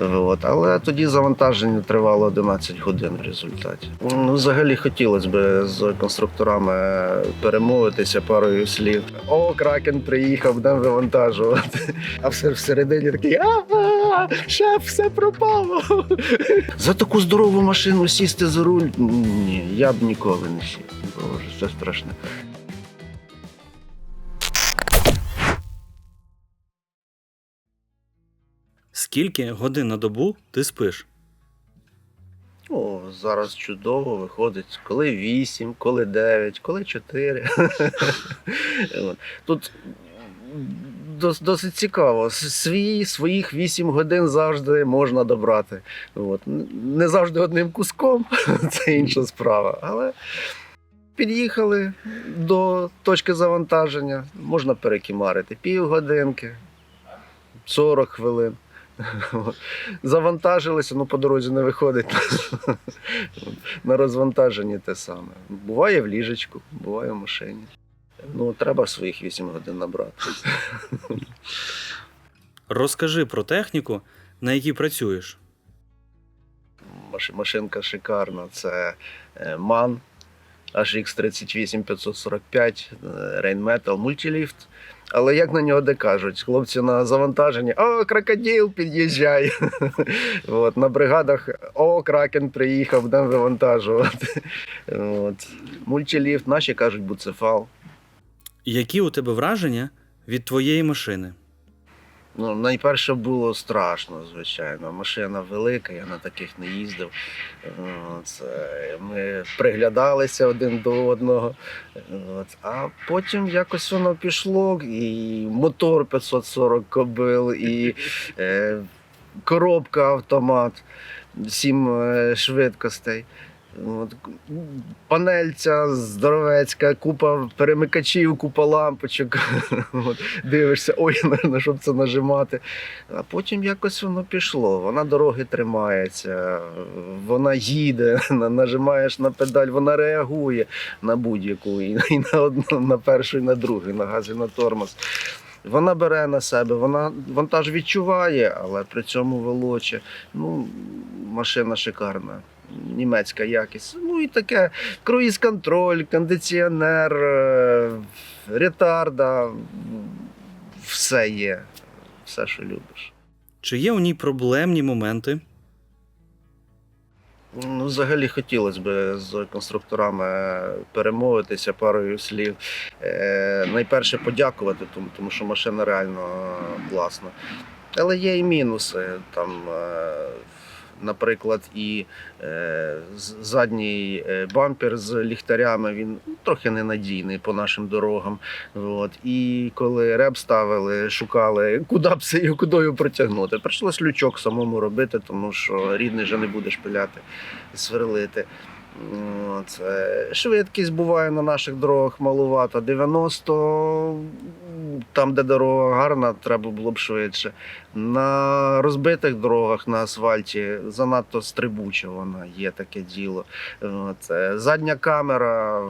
От. Але тоді завантаження тривало 11 годин в результаті. Ну, взагалі хотілося б з конструкторами перемовитися парою слів. О, кракен приїхав, будемо вивантажувати. А все всередині такий шеф, все пропало. За таку здорову машину сісти за руль. Ні, я б ніколи не сів. Боже, це страшне. Скільки годин на добу ти спиш? О, зараз чудово виходить. Коли 8, коли 9, коли 4. Тут досить цікаво. Свій, своїх 8 годин завжди можна добрати. От. Не завжди одним куском, це інша справа. Але під'їхали до точки завантаження, можна перекимарити півгодинки, 40 хвилин. Завантажилися, ну по дорозі не виходить. На розвантаженні те саме. Буває в ліжечку, буває в машині. Ну, треба своїх 8 годин набрати. Розкажи про техніку, на якій працюєш. Машинка шикарна. Це е, MAN HX 38505 Rainmetal мультиліфт. Але як на нього де кажуть, хлопці на завантаженні, о, крокодил під'їжджає. От, на бригадах о, кракен приїхав, будемо вивантажувати. От. Мультиліфт, наші кажуть, буцефал. Які у тебе враження від твоєї машини? Ну, найперше було страшно, звичайно. Машина велика, я на таких не їздив. От, е, ми приглядалися один до одного. От, а потім якось воно пішло, і мотор 540 кобил, і е, коробка автомат, сім е, швидкостей. От, панель ця здоровецька, купа перемикачів, купа лампочок. От, дивишся, ой, на, що це нажимати. А потім якось воно пішло. Вона дороги тримається, вона їде, нажимаєш на педаль, вона реагує на будь-яку, і на одну, на першу, і на другу, на газ, і на тормоз. Вона бере на себе, вона вантаж відчуває, але при цьому волоче. Ну, машина шикарна. Німецька якість. Ну і таке круїз-контроль, кондиціонер, е, ретарда. Все є. Все, що любиш. Чи є у ній проблемні моменти? Ну, взагалі хотілося б з конструкторами перемовитися парою слів. Е, найперше подякувати, тому, тому що машина реально класна. Але є і мінуси. Там, е, наприклад, і е, задній е, бампер з ліхтарями він трохи ненадійний по нашим дорогам. От. І коли реп ставили, шукали, куди б куди його протягнути. Прийшлось лючок самому робити, тому що рідний вже не буде шпиляти, сверлити. От. е, Швидкість буває на наших дорогах малувата. 90, там, де дорога гарна, треба було б швидше. На розбитих дорогах на асфальті занадто стрибуча вона є таке діло. От. е, Задня камера.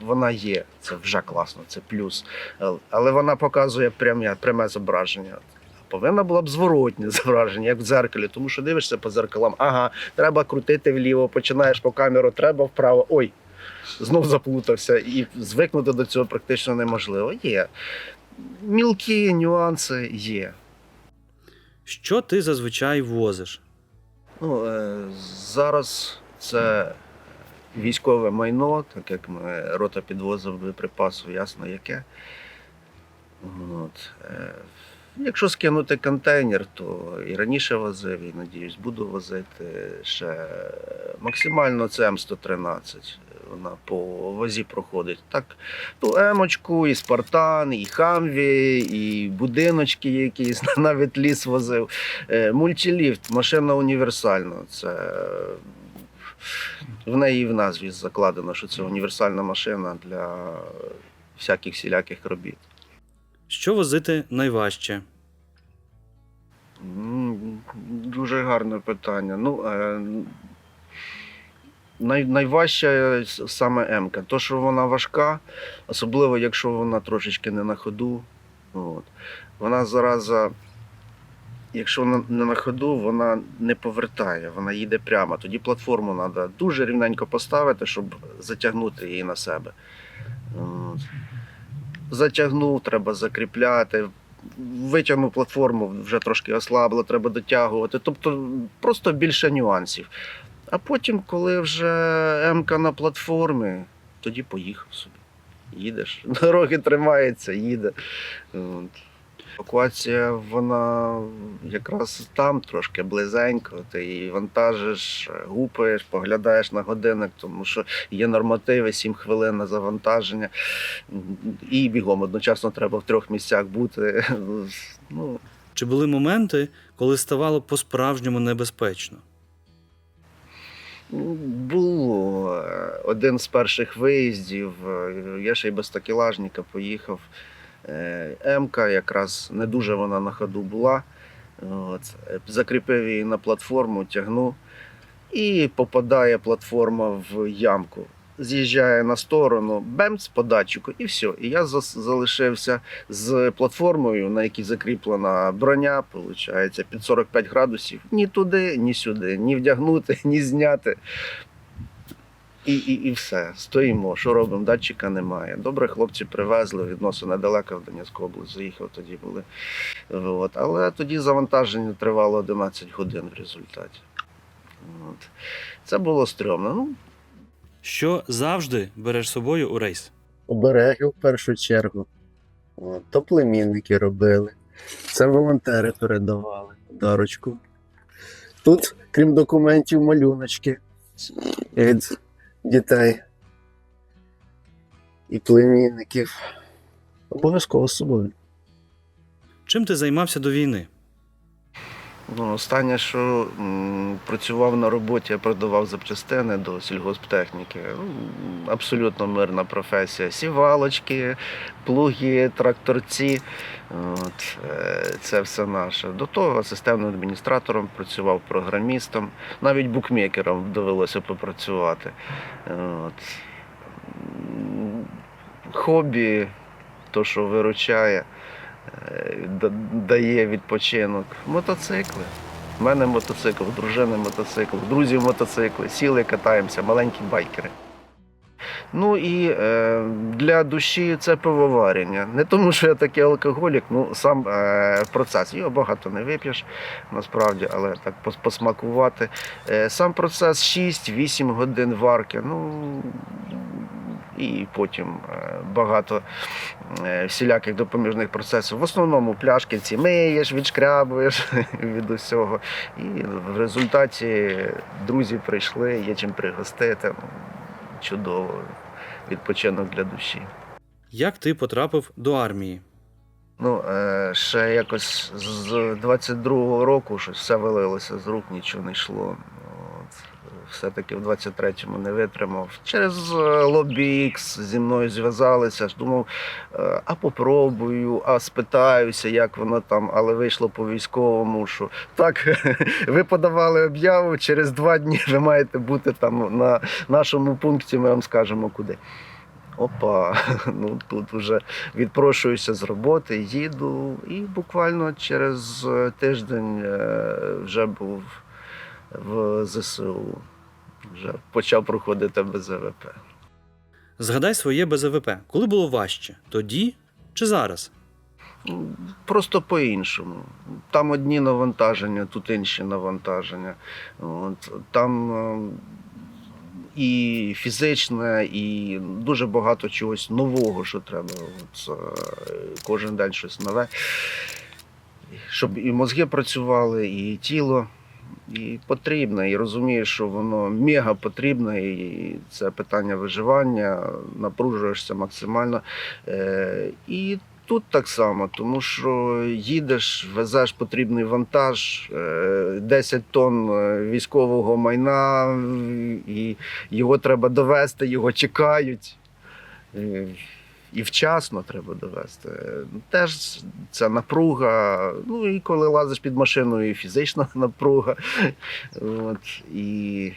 Вона є, це вже класно, це плюс. Але вона показує пряме, пряме зображення. Повинна була б зворотнє зображення, як в дзеркалі, тому що дивишся по дзеркалам, ага, треба крутити вліво, починаєш по камеру, треба вправо. Ой, знов заплутався. І звикнути до цього практично неможливо. Є. Мілкі нюанси є. Що ти зазвичай возиш? Ну, е, зараз це військове майно, так як ми рота підвозив боєприпасу, ясно яке. От. Якщо скинути контейнер, то і раніше возив, і надіюсь, буду возити ще максимально це М113. Вона по вазі проходить. Так, ту емочку, і Спартан, і Хамві, і будиночки якісь, навіть ліс возив. Е, Мультиліфт, машина універсальна. Це в неї і в назві закладено, що це універсальна машина для всяких всіляких робіт. Що возити найважче? Дуже гарне питання. Ну, е, най, найважча с- саме М-ка. То, що вона важка, особливо якщо вона трошечки не на ходу. От. Вона зараза якщо вона не на ходу, вона не повертає, вона їде прямо. Тоді платформу треба дуже рівненько поставити, щоб затягнути її на себе. От. Затягнув, треба закріпляти. Витягнув платформу, вже трошки ослабло, треба дотягувати. Тобто просто більше нюансів. А потім, коли вже МК на платформі, тоді поїхав собі. Їдеш, дороги тримаються, їде. От. Евакуація, вона якраз там трошки близенько. Ти її вантажиш, гупаєш, поглядаєш на годинник, тому що є нормативи 7 хвилин на завантаження. І бігом одночасно треба в трьох місцях бути. Ну, Чи були моменти, коли ставало по-справжньому небезпечно? Ну, Було е, один з перших виїздів. е, Я ще й без такелажника поїхав. Е, М-ка якраз не дуже вона на ходу була. От. Закріпив її на платформу, тягну, і попадає платформа в ямку. З'їжджає на сторону, бемц по датчику, і все. І я залишився з платформою, на якій закріплена броня, виходить, під 45 градусів. Ні туди, ні сюди, ні вдягнути, ні зняти. І, і, і все. Стоїмо. Що робимо? Датчика немає. Добре, хлопці привезли, відносно недалеко в Донецьку область заїхав, тоді були. От. Але тоді завантаження тривало 11 годин в результаті. От. Це було стрьомно. Ну, Що завжди береш з собою у рейс? обереги в першу чергу. От, то племінники робили. Це волонтери передавали дарочку. Тут, крім документів, малюночки від дітей і племінників. Обов'язково з собою. Чим ти займався до війни? Ну, останнє, що працював на роботі, я продавав запчастини до сільгосптехніки. Ну, абсолютно мирна професія. Сівалочки, плуги, тракторці. От, е, це все наше. До того системним адміністратором працював, програмістом, навіть букмекером довелося попрацювати. От. Хобі, то, що виручає дає відпочинок. Мотоцикли. У мене мотоцикл, дружини мотоцикл, друзів мотоцикли, сіли, катаємося, маленькі байкери. Ну і е, для душі це пивоварення. Не тому, що я такий алкоголік, ну сам е, процес. Його багато не вип'єш, насправді, але так посмакувати. Е, сам процес 6-8 годин варки. Ну і потім е, багато е, всіляких допоміжних процесів. В основному пляшки ці миєш, відшкрябуєш від усього. І в результаті друзі прийшли, є чим пригостити. Ну, Чудово. Відпочинок для душі. Як ти потрапив до армії? Ну, е, ще якось з 22-го року щось все валилося з рук, нічого не йшло. Все-таки в 23-му не витримав. Через е, лобі X зі мною зв'язалися. Думав, е, а попробую, а спитаюся, як воно там, але вийшло по військовому, що так, ви подавали об'яву, через два дні ви маєте бути там на нашому пункті, ми вам скажемо куди. Опа, ну тут вже відпрошуюся з роботи, їду, і буквально через е, тиждень е, вже був в ЗСУ. Вже почав проходити БЗВП. Згадай своє БЗВП. Коли було важче? Тоді чи зараз? Просто по-іншому. Там одні навантаження, тут інші навантаження. От, там е, і фізичне, і дуже багато чогось нового, що треба. От, е, кожен день щось нове. Щоб і мозги працювали, і тіло. І потрібне, і розумієш, що воно мега потрібне, і це питання виживання, напружуєшся максимально. Е, і тут так само, тому що їдеш, везеш потрібний вантаж, е, 10 тонн е, військового майна, і його треба довести, його чекають. І вчасно треба довести. Теж ця напруга. Ну і коли лазиш під машиною, і фізична напруга, от, і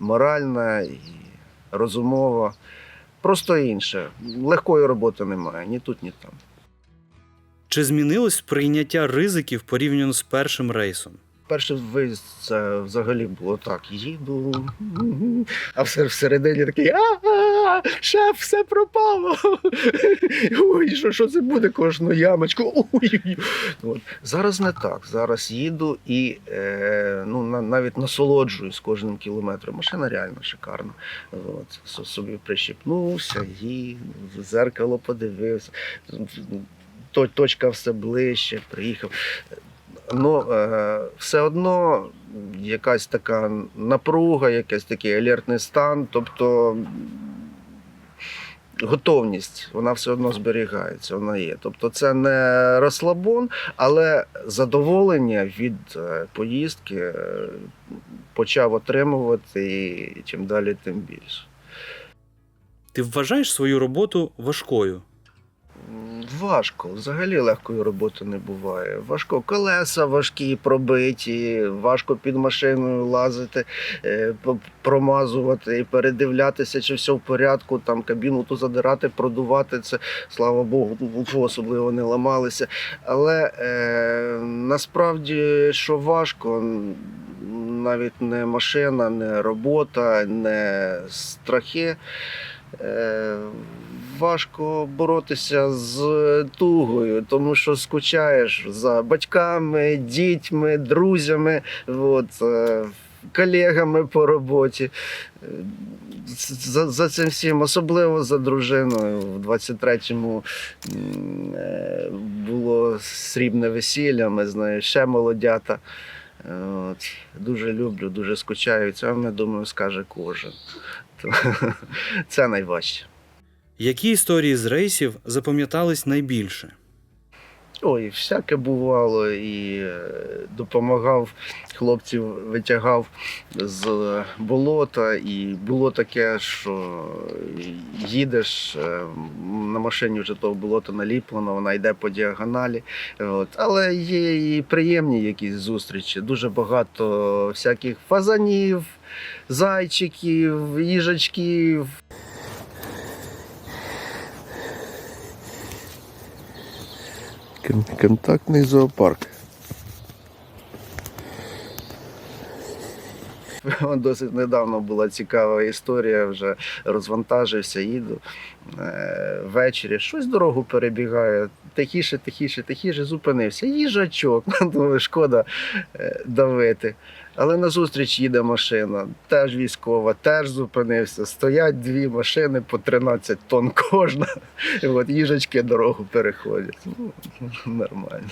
моральна, і розумова. Просто інше. Легкої роботи немає, ні тут, ні там. Чи змінилось сприйняття ризиків порівняно з першим рейсом? Перший виїзд це взагалі було так. Їду, а все всередині такий а шеф, все пропало. Ой, що, що це буде кожну ямочку? Ой. От. Зараз не так. Зараз їду і е, ну, на- навіть насолоджуюсь кожним кілометром. Машина реально шикарна. От. Собі прищепнувся, їду, в зеркало подивився. Точка все ближче, приїхав. Ну, е, все одно якась така напруга, якийсь такий алертний стан, тобто готовність, вона все одно зберігається, вона є. Тобто це не розслабон, але задоволення від е, поїздки е, почав отримувати і чим далі, тим більше. Ти вважаєш свою роботу важкою? Важко, взагалі легкої роботи не буває. Важко колеса важкі, пробиті, важко під машиною лазити, е, промазувати і передивлятися, чи все в порядку, там кабіну ту задирати, продувати це, слава Богу, особливо не ламалися. Але е, насправді, що важко, навіть не машина, не робота, не страхи. Е, важко боротися з тугою, тому що скучаєш за батьками, дітьми, друзями, от, е, колегами по роботі. За, за цим всім, особливо за дружиною. В 23-му е, було срібне весілля, ми з нею ще молодята. От, дуже люблю, дуже скучаю. Це, я думаю, скаже кожен. То, Це найважче. Які історії з рейсів запам'ятались найбільше? Ой, всяке бувало, і е, допомагав хлопців, витягав з болота, і було таке, що їдеш е, на машині вже того болота наліплено, вона йде по діагоналі. От. Але є і приємні якісь зустрічі. Дуже багато всяких фазанів, зайчиків, їжачків, Контактний зоопарк. Досить недавно була цікава історія, вже розвантажився, їду е, ввечері, щось дорогу перебігає, тихіше, тихіше, тихіше, зупинився. Їжачок, шкода е, давити. Але назустріч їде машина, теж військова, теж зупинився. Стоять дві машини по 13 тонн кожна. І от їжачки дорогу переходять. Ну, нормально.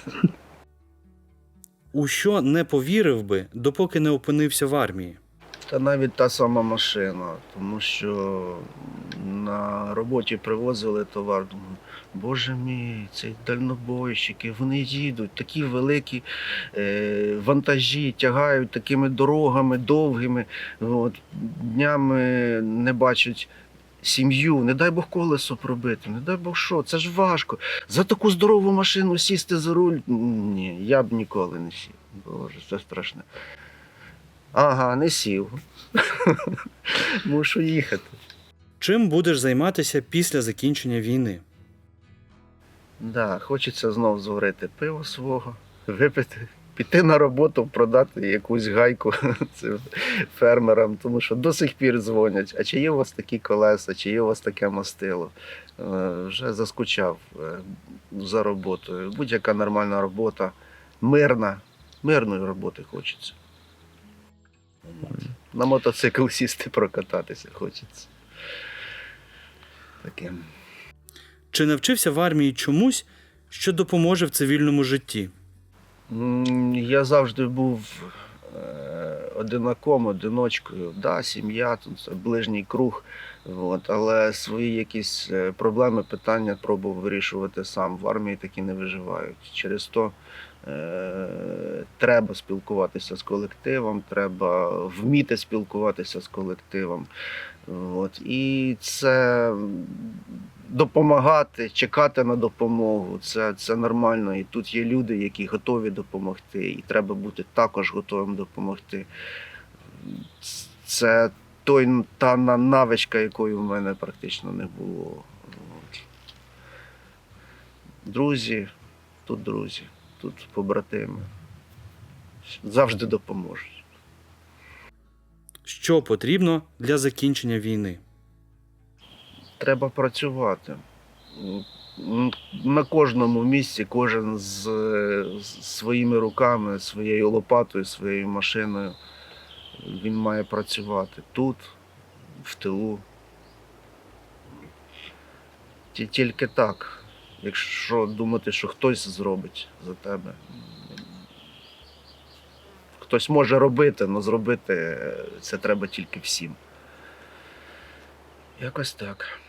У що не повірив би, допоки не опинився в армії? Та навіть та сама машина, тому що на роботі привозили товар. Думаю, боже мій, ці дальнобойщики, вони їдуть, такі великі е, вантажі тягають такими дорогами довгими, от, днями не бачать. Сім'ю, не дай Бог колесо пробити, не дай Бог що, це ж важко. За таку здорову машину сісти за руль. Ні, я б ніколи не сів. Боже, це страшне. Ага, не сів. Мушу їхати. Чим будеш займатися після закінчення війни? Да, хочеться знов зварити пиво свого, випити, піти на роботу, продати якусь гайку цим фермерам, тому що до сих пір дзвонять. А чи є у вас такі колеса, чи є у вас таке мастило? Е, Вже заскучав е, за роботою. Будь-яка нормальна робота, мирна, мирної роботи хочеться. На мотоцикл сісти прокататися хочеться. Таким. Чи навчився в армії чомусь, що допоможе в цивільному житті? Я завжди був е, одинаком, одиночкою. Да, сім'я, ближній круг. От, але свої якісь е, проблеми, питання пробував вирішувати сам. В армії такі не виживають. Через то е, треба спілкуватися з колективом, треба вміти спілкуватися з колективом. От, і це допомагати, чекати на допомогу. Це, це нормально. І тут є люди, які готові допомогти, і треба бути також готовим допомогти. Це той, та навичка, якої в мене практично не було. Друзі, тут друзі, тут побратими. Завжди допоможуть. Що потрібно для закінчення війни? Треба працювати. На кожному місці кожен з, своїми руками, своєю лопатою, своєю машиною. Він має працювати тут, в тилу. Тільки так. Якщо думати, що хтось зробить за тебе. Хтось може робити, але зробити це треба тільки всім. Якось так.